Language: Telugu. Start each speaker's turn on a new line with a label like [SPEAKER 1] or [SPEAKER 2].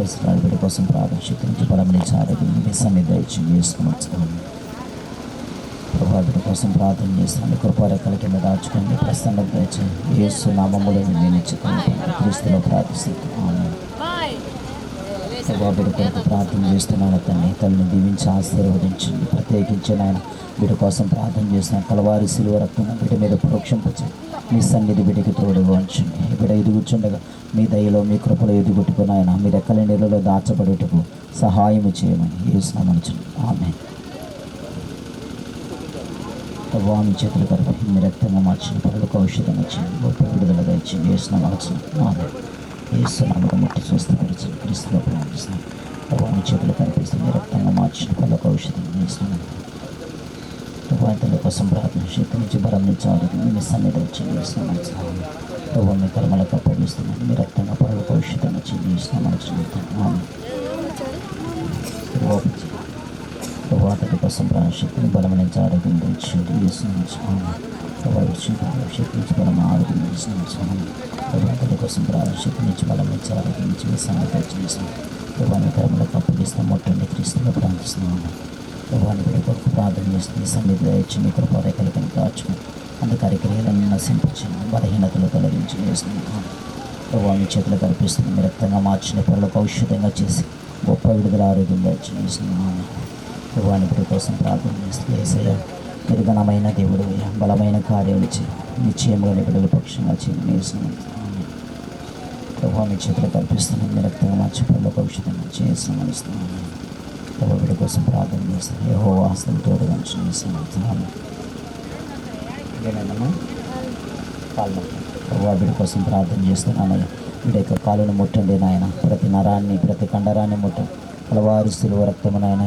[SPEAKER 1] పరిసరాల బిడ్డ కోసం ప్రార్థన శక్తించి బలమనిచ్చి ఆరోగ్యం మీ సన్నిధి ఇచ్చి చేసుకుని ప్రభా బిడ్డ కోసం ప్రార్థన చేస్తున్నాను. కృపారెక్కల కింద దాచుకోండి ప్రసన్నత దయచి ఏసు నామములను నేను ఇచ్చుకుంటాను క్రీస్తులో ప్రార్థిస్తున్నాను. ప్రభా బిడ్డ కొరకు ప్రార్థన చేస్తున్నాను తండ్రి తల్లిని దీవించి ఆశీర్వదించండి. ప్రత్యేకించి నాయన బిడ్డ కోసం ప్రార్థన చేస్తున్నాను. కలవారి సిలువ రక్తం బిడ్డ మీద ప్రోక్షింపచ్చు మీ సన్నిధి బిడ్డకి తోడుగా ఉంచండి. బిడ్డ ఎదుగుచుండగా మీ దయలో మీ కృపలో ఎదుగుట్టుకుని ఆయన మీ రెక్కల నీళ్ళలో దాచబడుటకు సహాయం చేయమని ఏసునామనుచండి ఆమె వామి మీ చేతులు మీ రక్తంగా మార్చిన పనులకు ఔషధం వచ్చింది గొప్ప విడుదలగా ఇచ్చింది వేస్తున్నామనుచండి ఆమె ఏసునామకు ముట్టి స్వస్థపరిచింది క్రీస్తులో ప్రార్థిస్తున్నాను ప్రభా మీ చేతులు కనిపిస్తుంది రక్తంగా మార్చిన పనులకు ఔషధం వేస్తున్నాను ప్రభావితుల కోసం ప్రార్థన శక్తి నుంచి బలం నుంచి ఆరోగ్యం మీ సన్నిధి వచ్చి చేస్తున్నాను ప్రభావ మీ కర్మలకు అప్పగిస్తున్నాను మీ రక్తంగా పనులకు ఔషధం వచ్చి చేస్తున్నామని చెబుతాను ప్రభావితుల కోసం ప్రాణ శక్తిని బలం నుంచి ఆరోగ్యం తెచ్చింది చేస్తున్నాను ప్రభావిత శక్తి నుంచి బలం ఆరోగ్యం చేస్తున్నాను ప్రభావితుల కోసం ప్రాణ శక్తి నుంచి బలం నుంచి ఆరోగ్యం నుంచి మీ సన్నిధి వచ్చి ప్రేమలకు ప్రభావ అప్పగిస్తాం మొట్టండి క్రీస్తుగా ప్రార్థిస్తున్నాను ప్రభాని బిడ్డ కొరకు ప్రార్థన చేస్తుంది సన్నిధిలో ఇచ్చి మీ కృప రేఖలు కనుక కాచుకుని అంధకారి క్రియలను నశింపించండి బలహీనతలు తొలగించి చేస్తున్నాను ప్రభావ మీ చేతులు కనిపిస్తుంది మీ రక్తంగా మార్చిన పనులకు ఔషధంగా చేసి గొప్ప విడుదల ఆరోగ్యంగా చేస్తున్నాను ప్రభాని బిడ్డ కోసం ప్రార్థన చేస్తుంది మీరు ఘనమైన దేవుడు బలమైన కార్యాలు చేయి. నిశ్చయంగా బిడ్డల పక్షంగా చేస్తున్నాను ప్రభావ మీ చేతులు కనిపిస్తుంది మీ రక్తంగా మార్చిన భవిష్యత్తు ఔషధంగా చేస్తున్నాను ప్రభు వీడి కోసం ప్రార్థన చేస్తాను ఏహో వాస్తవం తోడుగా చేస్తున్నాను కాళ్ళు ప్రభు బిడ్డ కోసం ప్రార్థన చేస్తున్నాను వీడి యొక్క కాలును ముట్టండి నాయన. ప్రతి నరాన్ని ప్రతి కండరాన్ని ముట్టండి పలవారు సులువ రక్తము నాయన